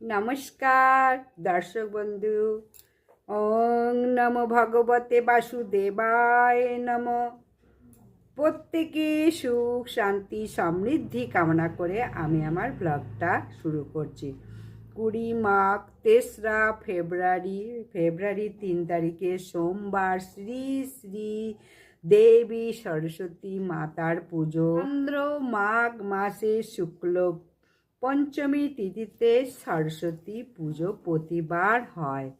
নমস্কার, দর্শক বন্ধু। ওং নম ভগবতে বাসুদেবায় নম। প্রত্যেকে সুখ, শান্তি, সমৃদ্ধি কামনা করে আমি আমার ব্লগটা শুরু করছি। কুড়ি মাঘ, তেসরা ফেব্রুয়ারি ফেব্রুয়ারি তিন তারিখে সোমবার শ্রী শ্রী দেবী সরস্বতী মাতার পুজো। চন্দ্র মাঘ মাসে শুক্ল পঞ্চমী তিথিতে সরস্বতী পুজো প্রতিবার হয়।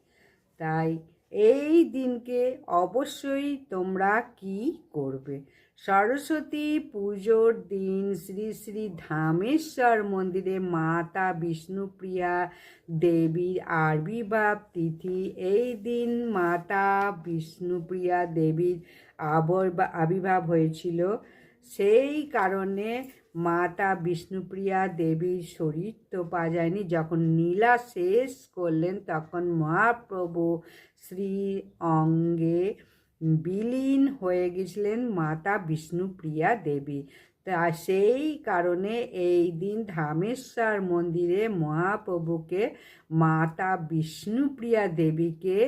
তাই এই দিনকে অবশ্যই তোমরা কি করবে? সরস্বতী পুজোর দিন শ্রী শ্রী ধামেশ্বর মন্দিরে মাতা বিষ্ণুপ্রিয়া দেবীর আবির্ভাব তিথি। এই দিন মাতা বিষ্ণুপ্রিয়া দেবীর আবর- আবির্ভাব হয়েছিল। সেই কারণে মাতা বিষ্ণুপ্রিয়া দেবীর শরীর তো পাওয়া যায়নি যখন নীলা শেষ করলেন, তখন মহাপ্রভু শ্রী অঙ্গে বিলীন হয়ে গেছিলেন মাতা বিষ্ণুপ্রিয়া দেবী। তা সেই কারণে এই দিন ধামেশ্বর মন্দিরে মহাপ্রভুকে, মাতা বিষ্ণুপ্রিয়া দেবীকে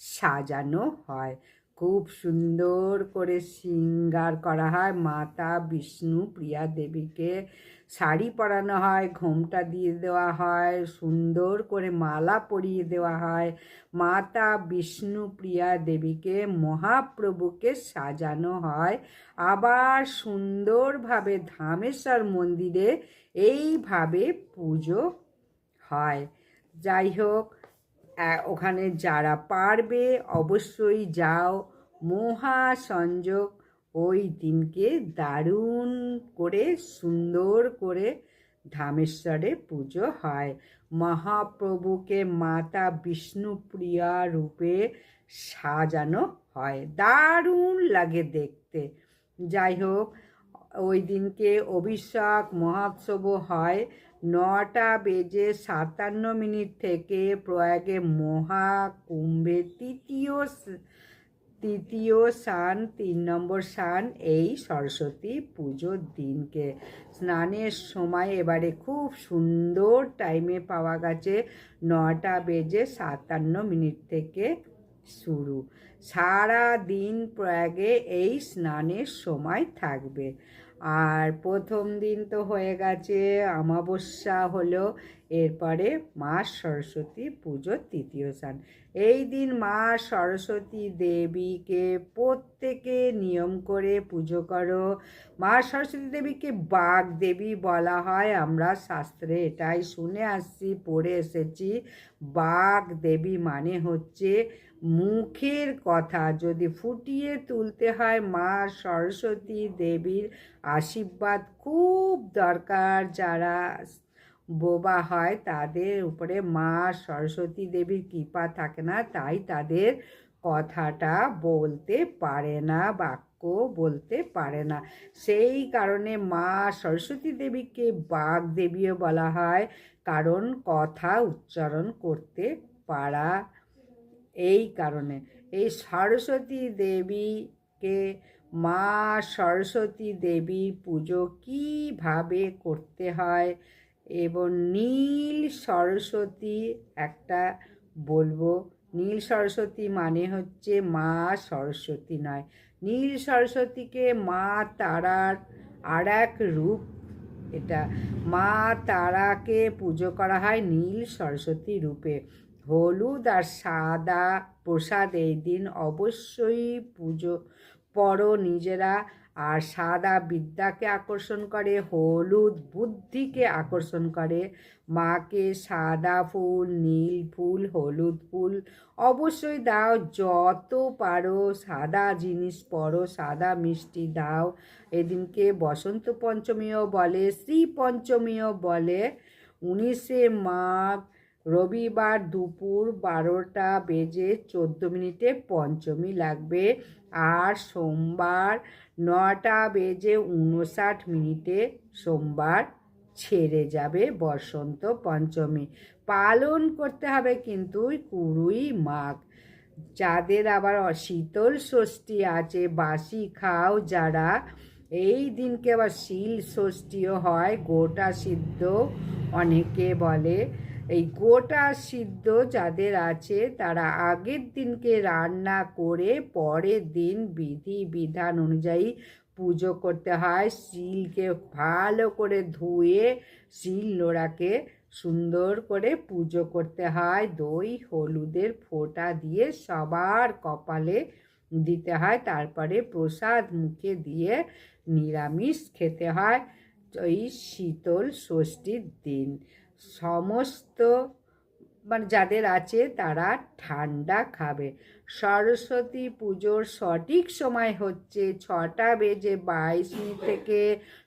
সাজানো হয়। খুব সুন্দর করে শৃঙ্গার করা হয়। মাতা বিষ্ণু প্রিয়া দেবীকে শাড়ি পরানো হয়, ঘোমটা দিয়ে দেওয়া হয়, সুন্দর করে মালা পরিয়ে দেওয়া হয়। মাতা বিষ্ণু প্রিয়া দেবীকে, মহাপ্রভুকে সাজানো হয়। আবার সুন্দরভাবে ধামেশ্বর মন্দিরে এইভাবে পুজো হয়। যাই হোক ওখানে যারা পারবে অবশ্যই যাও। মহা সংযোগ ওই দিনকে দারুণ করে, সুন্দর করে ধামেশ্বরে পুজো হয়। মহাপ্রভুকে মাতা বিষ্ণুপ্রিয়া রূপে সাজানো হয়। দারুণ লাগে দেখতে। যাই হোক, ওই দিনকে অভিষেক মহোৎসবও হয়। নটা বেজে সাতান্ন মিনিট থেকে প্রয়াগে মহাকুম্ভের তৃতীয় তৃতীয় সান তিন নম্বর সান এই সরস্বতী পুজোর দিনকে। স্নানের সময় এবারে খুব সুন্দর টাইমে পাওয়া গেছে নটা বেজে সাতান্ন মিনিট থেকে শুরু। সারা দিন প্রয়াগে এই স্নানের সময় থাকবে। আর প্রথম দিন তো হয়ে গেছে অমাবস্যা হলো। এরপরে মা সরস্বতী পুজোর তৃতীয় স্থান। এই দিন মা সরস্বতী দেবীকে প্রত্যেকে নিয়ম করে পুজো করো। মা সরস্বতী দেবীকে বাঘ দেবী বলা হয়। আমরা শাস্ত্রে এটাই শুনে আসছি, পড়ে এসেছি। বাঘ দেবী মানে হচ্ছে মুখের কথা। যদি ফুটিয়ে তুলতে হয় মা সরস্বতী দেবীর আশীর্বাদ খুব দরকার। যারা বোবা হয়, তাদের উপরে মা সরস্বতী দেবীর কৃপা থাকে না, তাই তাদের কথাটা বলতে পারে না, বাক্য বলতে পারে না। সেই কারণে মা সরস্বতী দেবীকে বাঘ দেবীও বলা হয়, কারণ কথা উচ্চারণ করতে পারা এই কারণে। এই সরস্বতী দেবীকে মা সরস্বতী দেবীর পুজো কীভাবে করতে হয় এবং নীল সরস্বতী একটা বলব। নীল সরস্বতী মানে হচ্ছে মা সরস্বতী নয়। নীল সরস্বতীকে মা তারার আর এক রূপ এটা। মা তারাকে পুজো করা হয় নীল সরস্বতী রূপে। হলুদ আর সাদা প্রসাদ এই দিন অবশ্যই পুজো পড়ো নিজেরা। আর সাদা বিদ্যাকে আকর্ষণ করে, হলুদ বুদ্ধিকে আকর্ষণ করে। মাকে সাদা ফুল, নীল ফুল, হলুদ ফুল অবশ্যই দাও, যত পারো সাদা জিনিস পরো, সাদা মিষ্টি দাও। এদিনকে বসন্ত পঞ্চমীও বলে, শ্রী পঞ্চমীও বলে, উনিশে মাঘ রবিবার দুপুর বারোটা বেজে চোদ্দ মিনিটে পঞ্চমী লাগবে। আর সোমবার নটা বেজে উনষাট মিনিটে সোমবার ছেড়ে যাবে বসন্ত পঞ্চমী। পালন করতে হবে কিন্তু কুড়ুই মাঘ। যাদের আবার শীতল ষষ্ঠী আছে বাসি খাও যারা, এই দিনকে আবার শিল ষষ্ঠীও হয়। গোটা সিদ্ধ অনেকে বলে এই গোটা সিদ্ধ যাদের আছে, তারা আগের দিনকে রান্না করে পরের দিন বিধি বিধান অনুযায়ী পুজো করতে হয়। শিলকে ভালো করে ধুয়ে শিল নোড়াকে সুন্দর করে পুজো করতে হয়। দই, হলুদের ফোঁটা দিয়ে সবার কপালে দিতে হয়। তারপরে প্রসাদ মুখে দিয়ে নিরামিষ খেতে হয়। ওই শীতল ষষ্ঠীর দিন। সমস্ত মানে যাদের আছে তারা ঠান্ডা খাবে। সরস্বতী পুজোর সঠিক সময় হচ্ছে ছটা বেজে বাইশ মিনিট থেকে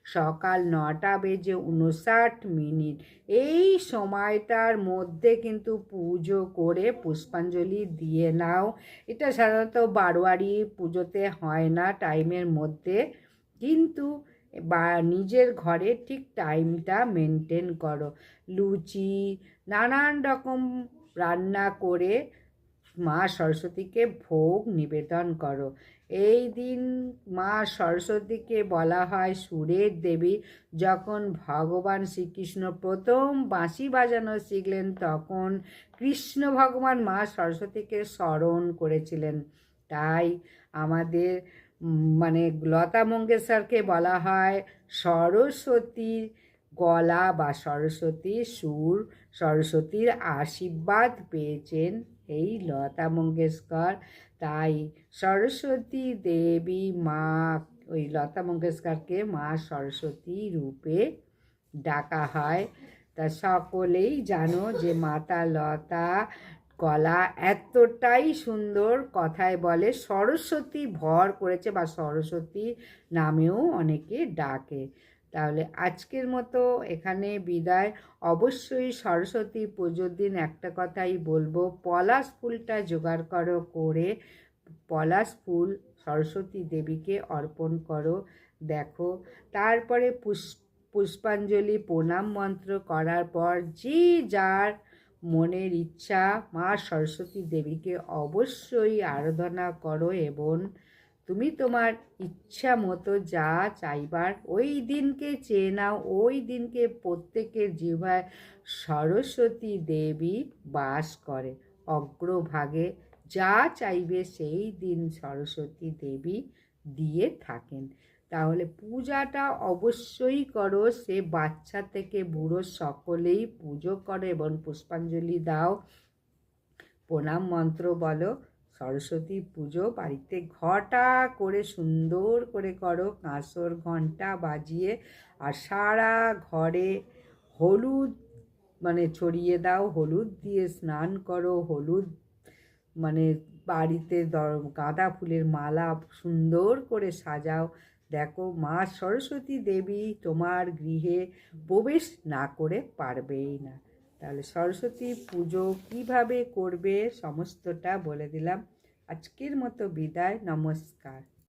সকাল নটা বেজে উনষাট মিনিট। এই সময়টার মধ্যে কিন্তু পুজো করে পুষ্পাঞ্জলি দিয়ে নাও। এটা সাধারণত বারোয়ারি পুজোতে হয় না, টাইমের মধ্যে। কিন্তু বা নিজের ঘরে ঠিক টাইমটা মেনটেন করো। লুচি, নানান রকম রান্না করে মা সরস্বতীকে ভোগ নিবেদন করো। এই দিন মা সরস্বতীকে বলা হয় সুরের দেবী। যখন ভগবান শ্রীকৃষ্ণ প্রথম বাঁশি বাজানো শিখলেন, তখন কৃষ্ণ ভগবান মা সরস্বতীকে স্মরণ করেছিলেন। তাই আমাদের মানে লতা মঙ্গেশকরকে বলা হয় সরস্বতীর গলা বা সরস্বতীর সুর, সরস্বতীর আশীর্বাদ পেয়েছেন এই লতা মঙ্গেশকর। তাই সরস্বতী দেবী মা, ওই লতা মঙ্গেশকরকে মা সরস্বতী রূপে ডাকা হয়। তা সকলেই জানো যে মাতা লতা গলা এতটাই সুন্দর কথায় বলে, সরস্বতী ভর করেছে বা সরস্বতী নামেও অনেকে ডাকে। তাহলে আজকের মতো এখানে বিদায়। অবশ্যই সরস্বতী পুজোর দিন একটা কথাই বলব, পলাশ ফুলটা জোগাড় করো করে, পলাশ ফুল সরস্বতী দেবীকে অর্পণ করো, দেখো। তারপরে পুষ, পুষ্পাঞ্জলি, প্রণাম মন্ত্র করার পর যে যার মনের ইচ্ছা মা সরস্বতী দেবীকে অবশ্যই আরাধনা করো এবং তুমি তোমার ইচ্ছা মতো যা চাইবার ওই দিনকে চেয়ে নাও। ওই দিনকে প্রত্যেকের জিভায় সরস্বতী দেবী বাস করে। অগ্রভাগে যা চাইবে সেই দিন সরস্বতী দেবী দিয়ে থাকেন। তাহলে পূজাটা অবশ্যই করো। সে বাচ্চা থেকে বুড়ো সকলেই পুজো করো এবং পুষ্পাঞ্জলি দাও। প্রণাম মন্ত্র বলো, সরস্বতী পুজো বাড়িতে ঘটা করে সুন্দর করে করো। কাঁসর ঘণ্টা বাজিয়ে আর সারা ঘরে হলুদ মানে ছড়িয়ে দাও, হলুদ দিয়ে স্নান করো। হলুদ মানে বাড়িতে গাঁদা ফুলের মালা সুন্দর করে সাজাও। দেখো মা সরস্বতী দেবী তোমার গৃহে প্রবেশ না করে পারবেই না। তাহলে সরস্বতী পুজো কীভাবে করবে, সমস্তটা বলে দিলাম। আজকের মতো বিদায়, নমস্কার।